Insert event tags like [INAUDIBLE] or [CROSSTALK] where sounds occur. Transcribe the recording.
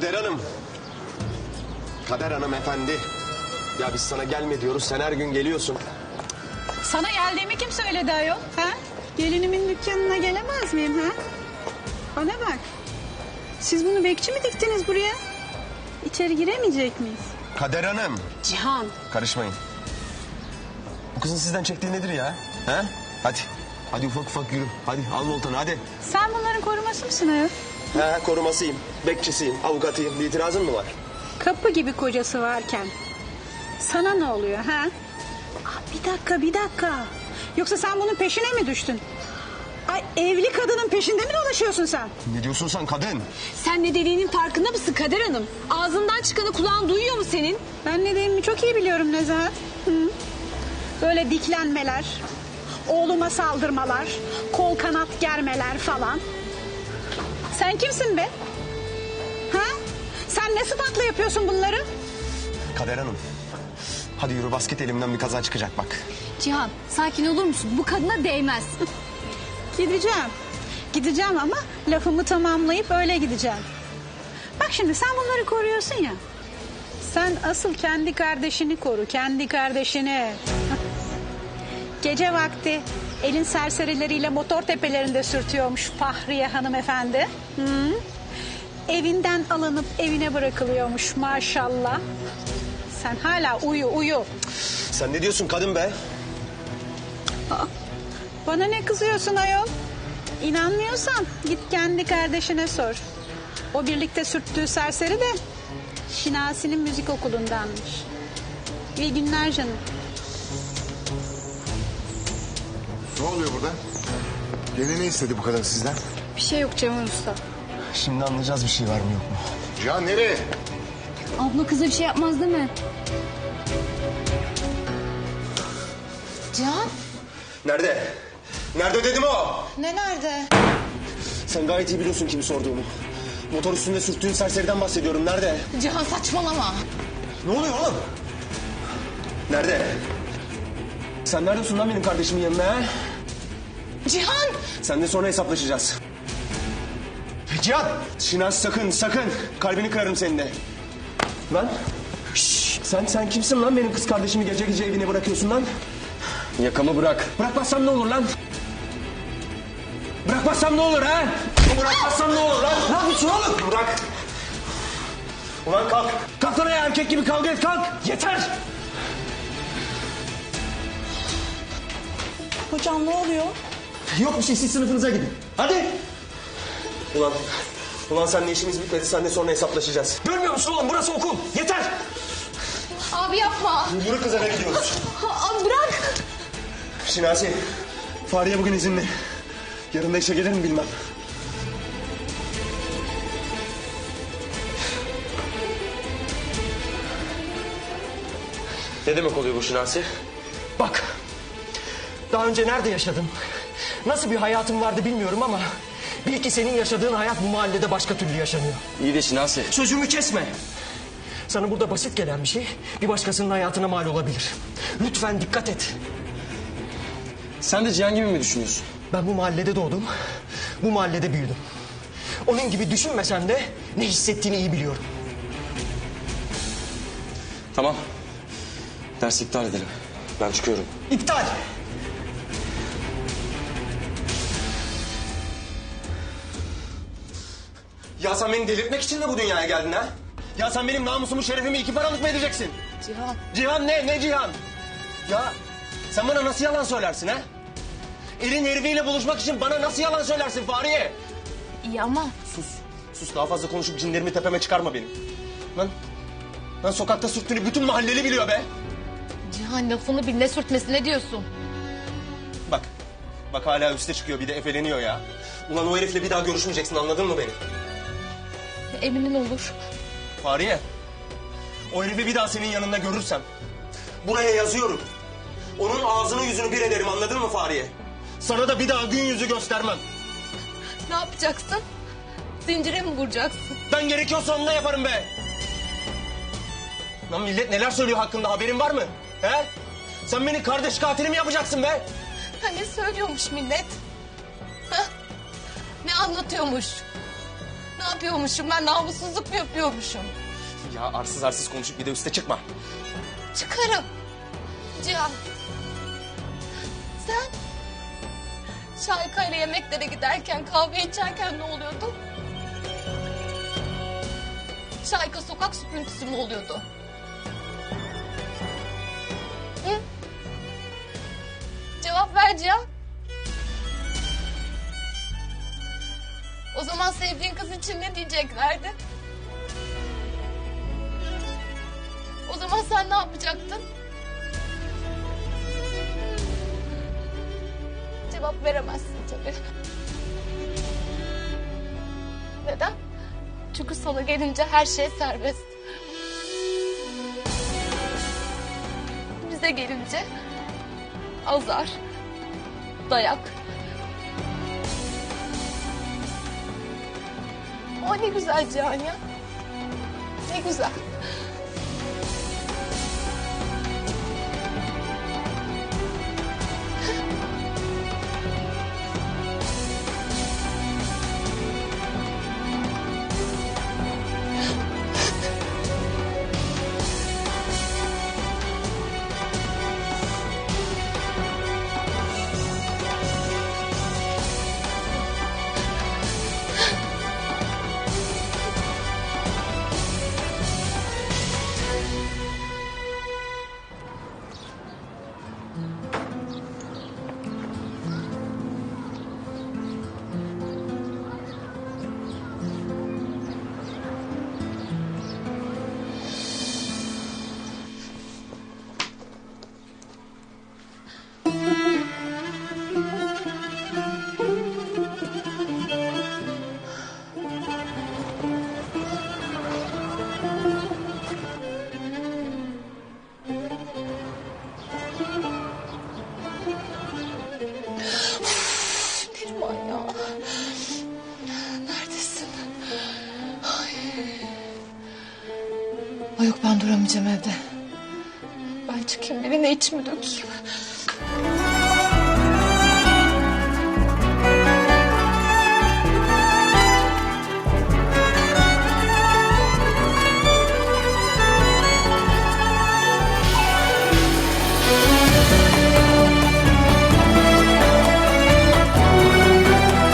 Kader Hanım. Kader Hanım efendi. Ya biz sana gelme diyoruz. Sen her gün geliyorsun. Sana geldiğimi kim söyledi ayol? Ha? Gelinimin dükkanına gelemez miyim ha? Bana bak. Siz bunu bekçi mi diktiniz buraya? İçeri giremeyecek miyiz? Kader Hanım. Cihan. Karışmayın. Bu kızın sizden çektiği nedir ya? Ha? Hadi. Hadi ufak ufak yürü. Hadi al voltanı hadi. Sen bunların koruması mısın ayol? Ha, korumasıyım, bekçisiyim, avukatıyım. Bir itirazın mı var? Kapı gibi kocası varken. Sana ne oluyor ha? Aa, bir dakika bir dakika. Yoksa sen bunun peşine mi düştün? Ay evli kadının peşinde mi dolaşıyorsun sen? Ne diyorsun sen kadın? Sen ne dediğinin farkında mısın Kader Hanım? Ağzından çıkanı kulağın duyuyor mu senin? Ben ne dediğimi çok iyi biliyorum Nezahat. Hı. Böyle diklenmeler, oğluma saldırmalar, kol kanat germeler falan. Sen kimsin be? Ha? Sen ne sıfatla yapıyorsun bunları? Kader Hanım. Hadi yürü basket elimden bir kaza çıkacak bak. Cihan sakin olur musun? Bu kadına değmez. [LAUGHS] Gideceğim. Gideceğim ama lafımı tamamlayıp öyle gideceğim. Bak şimdi sen bunları koruyorsun ya. Sen asıl kendi kardeşini koru, kendi kardeşini. [LAUGHS] Gece vakti elin serserileriyle motor tepelerinde sürtüyormuş Fahriye hanımefendi. Hı? Evinden alınıp evine bırakılıyormuş maşallah. Sen hala uyu uyu. Sen ne diyorsun kadın be? Bana ne kızıyorsun ayol? İnanmıyorsan git kendi kardeşine sor. O birlikte sürttüğü serseri de Şinasi'nin müzik okulundanmış. İyi günler canım. Ne oluyor burada? Gene ne istedi bu kadın sizden? Bir şey yok Cemal Usta. Şimdi anlayacağız bir şey var mı yok mu? Cihan nereye? Abla kıza bir şey yapmaz değil mi? Cihan Nerede? Nerede dedim o? ne nerede? Sen gayet iyi biliyorsun kimi sorduğumu. Motor üstünde sürttüğün serseriden bahsediyorum. Nerede? Cihan saçmalama. Ne oluyor oğlum? Nerede? Sen neredesin lan benim kardeşimin yanına ha? Cihan! Sen de sonra hesaplaşacağız. Cihan! Şinas sakın sakın. Kalbini kırarım senin de. Lan. Şşş, sen sen kimsin lan benim kız kardeşimi gece gece evine bırakıyorsun lan? Yakamı bırak. Bırakmazsam ne olur lan? Bırakmazsam ne olur ha? Bırakmazsam ne olur lan? Ne yapıyorsun oğlum? Bırak. Ulan kalk. Kalk lan ayağa, erkek gibi kavga et kalk. Yeter. Hocam ne oluyor? Yok bir şey siz sınıfınıza gidin. Hadi. Ulan, ulan seninle işimiz bitmedi. Seninle sonra hesaplaşacağız. Görmüyor musun oğlum burası okul. Yeter. Abi yapma. Yürü kız eve gidiyoruz. Abi bırak. Şinasi, Fahriye bugün izinli. Yarın da işe gelir mi bilmem. Ne demek oluyor bu Şinasi? Bak. Daha önce nerede yaşadım? Nasıl bir hayatım vardı bilmiyorum ama... ...bil ki senin yaşadığın hayat bu mahallede başka türlü yaşanıyor. İyi de Şinasi. Sözümü kesme. Sana burada basit gelen bir şey... ...bir başkasının hayatına mal olabilir. Lütfen dikkat et. Sen de Cihan gibi mi düşünüyorsun? Ben bu mahallede doğdum. Bu mahallede büyüdüm. Onun gibi düşünmesem de ne hissettiğini iyi biliyorum. Tamam. Ders iptal edelim. Ben çıkıyorum. İptal. Ya sen beni delirtmek için mi bu dünyaya geldin ha? Ya sen benim namusumu, şerefimi iki paralık mı edeceksin? Cihan. Cihan ne? Ne Cihan? Ya sen bana nasıl yalan söylersin ha? Elin herifiyle buluşmak için bana nasıl yalan söylersin Fahriye? İyi ama Sus. Sus daha fazla konuşup cinlerimi tepeme çıkarma benim. Lan, lan sokakta sürttüğünü bütün mahalleli biliyor be. Cihan lafını bil ne sürtmesi ne diyorsun? Bak, bak hala üste çıkıyor bir de efeleniyor ya. Ulan o herifle bir daha görüşmeyeceksin anladın mı beni? Eminin olur. Fahriye, o herifi bir daha senin yanında görürsem... ...buraya yazıyorum. Onun ağzını yüzünü bir ederim anladın mı Fahriye? Sana da bir daha gün yüzü göstermem. Ne yapacaksın? Zincire mi vuracaksın? Ben gerekiyorsa onu da yaparım be. Lan millet neler söylüyor hakkında haberin var mı? He? Sen beni kardeş katili mi yapacaksın be? Ha, ne söylüyormuş millet? Ha? Ne anlatıyormuş? Yapıyormuşum ben? Namussuzluk mu yapıyormuşum? Ya arsız arsız konuşup bir de üste çıkma. Çıkarım. Cihan. Sen Şahika ile yemeklere giderken, kahve içerken ne oluyordu? Şahika sokak süpürüntüsü mü oluyordu? Hı? Cevap ver Cihan. Sevdiğin kız için ne diyeceklerdi? O zaman sen ne yapacaktın? Cevap veremezsin tabii. Neden? Çünkü sana gelince her şey serbest. Bize gelince azar, dayak. O ne güzel Cihan ya. Ne güzel. Ay yok ben duramayacağım evde. Ben çıkayım birine içimi dökeyim.